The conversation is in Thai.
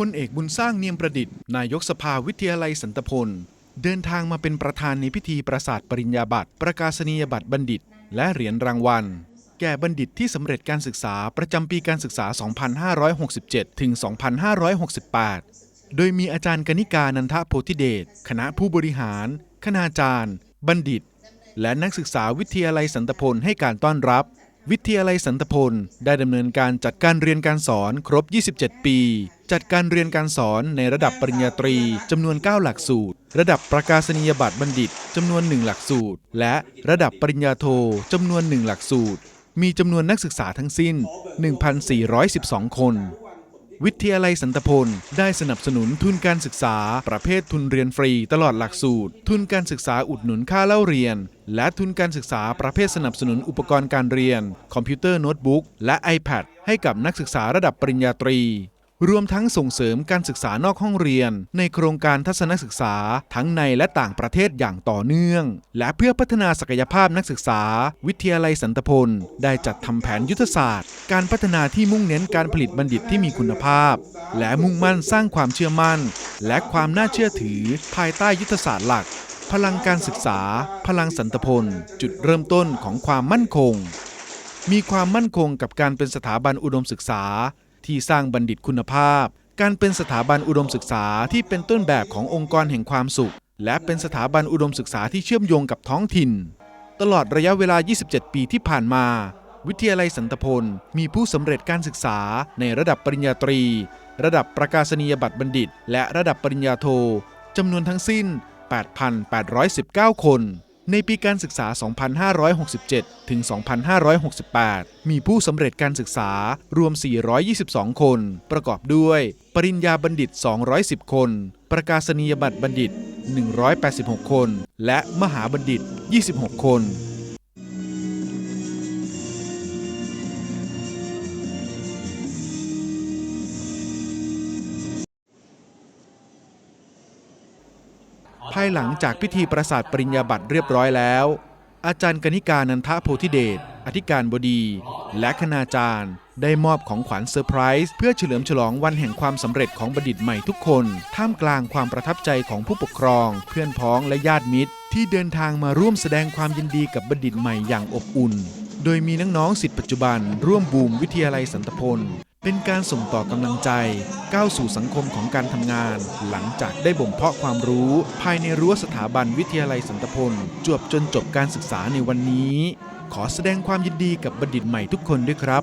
พลเอกบุญสร้างเนียมประดิษฐ์ นายกสภาวิทยาลัยสันตพล เดินทางมาเป็นประธานในพิธีประสาทปริญญาบัตร ประกาศนียบัตรบัณฑิต และเหรียญรางวัล แก่บัณฑิตที่สำเร็จการศึกษาประจำปีการศึกษา 2567 ถึง 2568 โดยมีอาจารย์กนิกานันทโพธิเดช คณะผู้บริหาร คณาจารย์ บัณฑิต และนักศึกษาวิทยาลัยสันตพลให้การต้อนรับวิทยาลัยสันตพล ได้ดำเนินการจัดการเรียนการสอนครบ 27 ปี จัดการเรียนการสอนในระดับปริญญาตรีจำนวน 9 หลักสูตร ระดับประกาศนียบัตรบัณฑิตจำนวน 1 หลักสูตร และระดับปริญญาโทจำนวน 1 หลักสูตร มีจำนวนนักศึกษาทั้งสิ้น 1,412 คน วิทยาลัยสันตพล ได้สนับสนุนทุนการศึกษา ประเภททุนเรียนฟรีตลอดหลักสูตร ทุนการศึกษาอุดหนุนค่าเล่าเรียน และทุนการศึกษาประเภทสนับสนุนอุปกรณ์การเรียน คอมพิวเตอร์โน้ตบุ๊กและ iPad ให้กับนักศึกษาระดับปริญญาตรี รวมทั้งส่งเสริมการศึกษานอกห้องเรียน ในโครงการทัศนศึกษาทั้งในและต่างประเทศอย่างต่อเนื่อง และเพื่อพัฒนาศักยภาพนักศึกษา วิทยาลัยสันตพล ได้จัดทำแผนยุทธศาสตร์ การพัฒนาที่มุ่งเน้นการผลิตบัณฑิตที่มีคุณภาพ และมุ่งมั่นสร้างความเชื่อมั่น และความน่าเชื่อถือ ภายใต้ยุทธศาสตร์หลัก พลังการศึกษา พลังสันตพล จุดเริ่มต้นของความมั่นคงมีความมั่นคงกับการเป็นสถาบันอุดมศึกษา ที่สร้างบัณฑิตคุณภาพ การเป็นสถาบันอุดมศึกษาที่เป็นต้นแบบขององค์กรแห่งความสุข และเป็นสถาบันอุดมศึกษาที่เชื่อมโยงกับท้องถิ่น ตลอดระยะเวลา 27 ปีที่ผ่านมาวิทยาลัยสันตพล มีผู้สำเร็จการศึกษาในระดับปริญญาตรี ระดับประกาศนียบัตรบัณฑิต และระดับปริญญาโทจำนวนทั้งสิ้น 8,819 คน ในปีการศึกษา 2567 ถึง 2568 มีผู้สำเร็จการศึกษารวม 422 คน ประกอบด้วย ปริญญาบัณฑิต 210 คน ประกาศนียบัตรบัณฑิต 186 คน และมหาบัณฑิต 26 คน ภายหลังจากพิธีประสาทปริญญาบัตรเรียบร้อยแล้ว อาจารย์กนิกานันทโพธิเดช อธิการบดี และคณาจารย์ ได้มอบของขวัญเซอร์ไพรส์เพื่อเฉลิมฉลองวันแห่งความสำเร็จของบัณฑิตใหม่ทุกคน ท่ามกลางความประทับใจของผู้ปกครอง เพื่อนพ้องและญาติมิตร ที่เดินทางมาร่วมแสดงความยินดีกับบัณฑิตใหม่อย่างอบอุ่น โดยมีน้องๆสิทธิปัจจุบัน ร่วมบูมวิทยาลัยสันตพล เป็นการส่งต่อกำลังใจก้าวสู่สังคมของการทำงาน หลังจากได้บ่มเพาะความรู้ ภายในรั้วสถาบันวิทยาลัยสันตพลจวบจนจบการศึกษาในวันนี้ ขอแสดงความยินดีกับบัณฑิตใหม่ทุกคนด้วยครับ